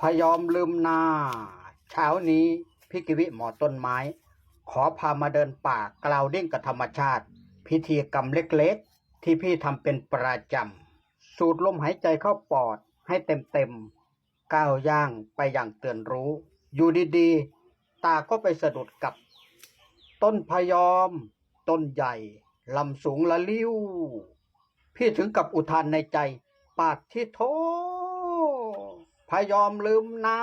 พยอมลืมนา เช้านี้พี่กิวิหมอต้นไม้ ขอพามาเดินป่ากล่าวเด้งกับธรรมชาติ พิธีกรรมเล็กๆ ที่พี่ทำเป็นประจำ สูดลมหายใจเข้าปอดให้เต็มๆ ก้าวย่างไปอย่างเตือนรู้ อยู่ดีๆ ตาก็ไปสะดุดกับ ต้นพยอม ต้นใหญ่ลำสูงละลิ้ว พี่ถึงกับอุทานในใจ ปาดที่โท พยอมลืมนา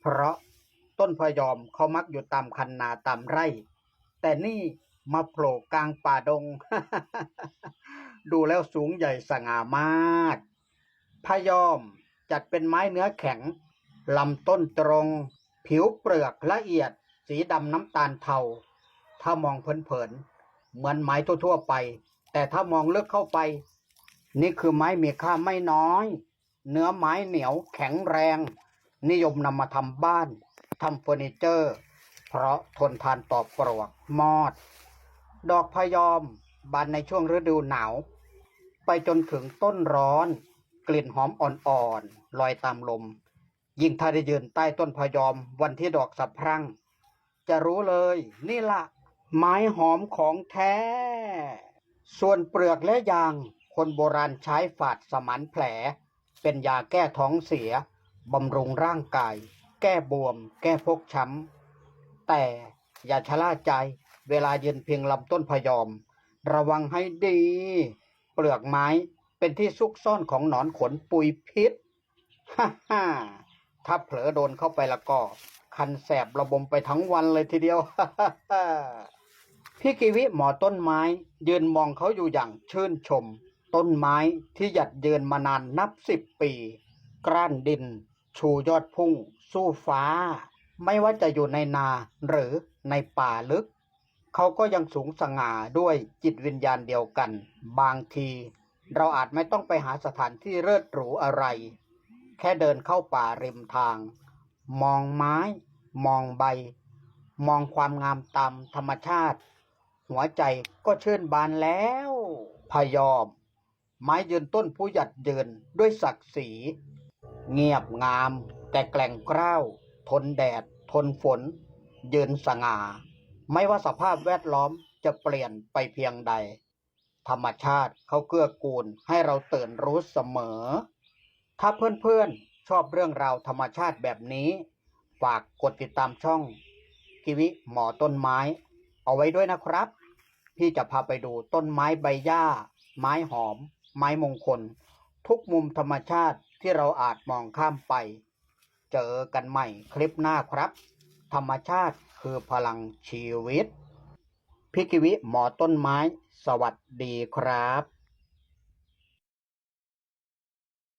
เพราะต้นพยอมเขามักอยู่ตามคันนาตามไร่ แต่นี่มาโผล่กลางป่าดง ดูแล้วสูงใหญ่สง่ามากพยอมจัดเป็นไม้เนื้อแข็ง ลำต้นตรง ผิวเปลือกละเอียด สีดำน้ำตาลเทา ถ้ามองเผินๆ เหมือนไม้ทั่วๆไป แต่ถ้ามองลึกเข้าไป นี่คือไม้มีค่าไม่น้อย เนื้อไม้เหนียวแข็งแรง นิยมนำมาทำบ้านทำเฟอร์นิเจอร์ เพราะทนทานต่อปลวกมอด ดอกพยอมบานในช่วงฤดูหนาว ไปจนถึงต้นร้อน กลิ่นหอมอ่อนๆลอยตามลม ยิ่งถ้าได้ยืนใต้ต้นพยอมวันที่ดอกสะพรั่ง จะรู้เลยนี่ละไม้หอมของแท้ ส่วนเปลือกและยาง คนโบราณใช้ฝาดสมานแผล เป็นยาแก้ท้องเสีย บำรุงร่างกาย แก้บวม แก้พกช้ำ แต่อย่าชะล่าใจ เวลายืนเพียงลำต้นพยอม ระวังให้ดี เปลือกไม้เป็นที่ซุกซ่อนของหนอนขนปุยพิษ ฮ่าฮ่าถ้าเผลอโดนเข้าไปแล้วก็ คันแสบระบมไปทั้งวันเลยทีเดียว พี่กิวิหมอต้นไม้ ยืนมองเขาอยู่อย่างชื่นชม ต้นไม้ที่หยัดยืนมานานนับสิบปี กร้านดิน ชูยอดพุ่ง สู้ฟ้า ไม่ว่าจะอยู่ในนาหรือในป่าลึก เขาก็ยังสูงสง่าด้วยจิตวิญญาณเดียวกัน บางที เราอาจไม่ต้องไปหาสถานที่เลิศหรูอะไร แค่เดินเข้าป่าริมทาง มองไม้ มองใบ มองความงามตามธรรมชาติ หัวใจก็เชื่นบานแล้ว พยอม ไม้ยืนต้นผู้หยัดยืนด้วยศักดิ์ศรี เงียบงาม แต่แกล่งกล้าว ทนแดด ทนฝน ยืนสง่า ไม่ว่าสภาพแวดล้อมจะเปลี่ยนไปเพียงใด ธรรมชาติเขาเกื้อกูลให้เราตื่นรู้เสมอ ถ้าเพื่อนๆ ชอบเรื่องราวธรรมชาติแบบนี้ ฝากกดติดตามช่องกิวิหมอต้นไม้ เอาไว้ด้วยนะครับ พี่จะพาไปดูต้นไม้ใบหญ้า ไม้หอม ไม้มงคล ทุกมุมธรรมชาติที่เราอาจมองข้ามไป เจอกันใหม่คลิปหน้าครับ ธรรมชาติคือพลังชีวิต พิกิวิหมอต้นไม้ สวัสดีครับ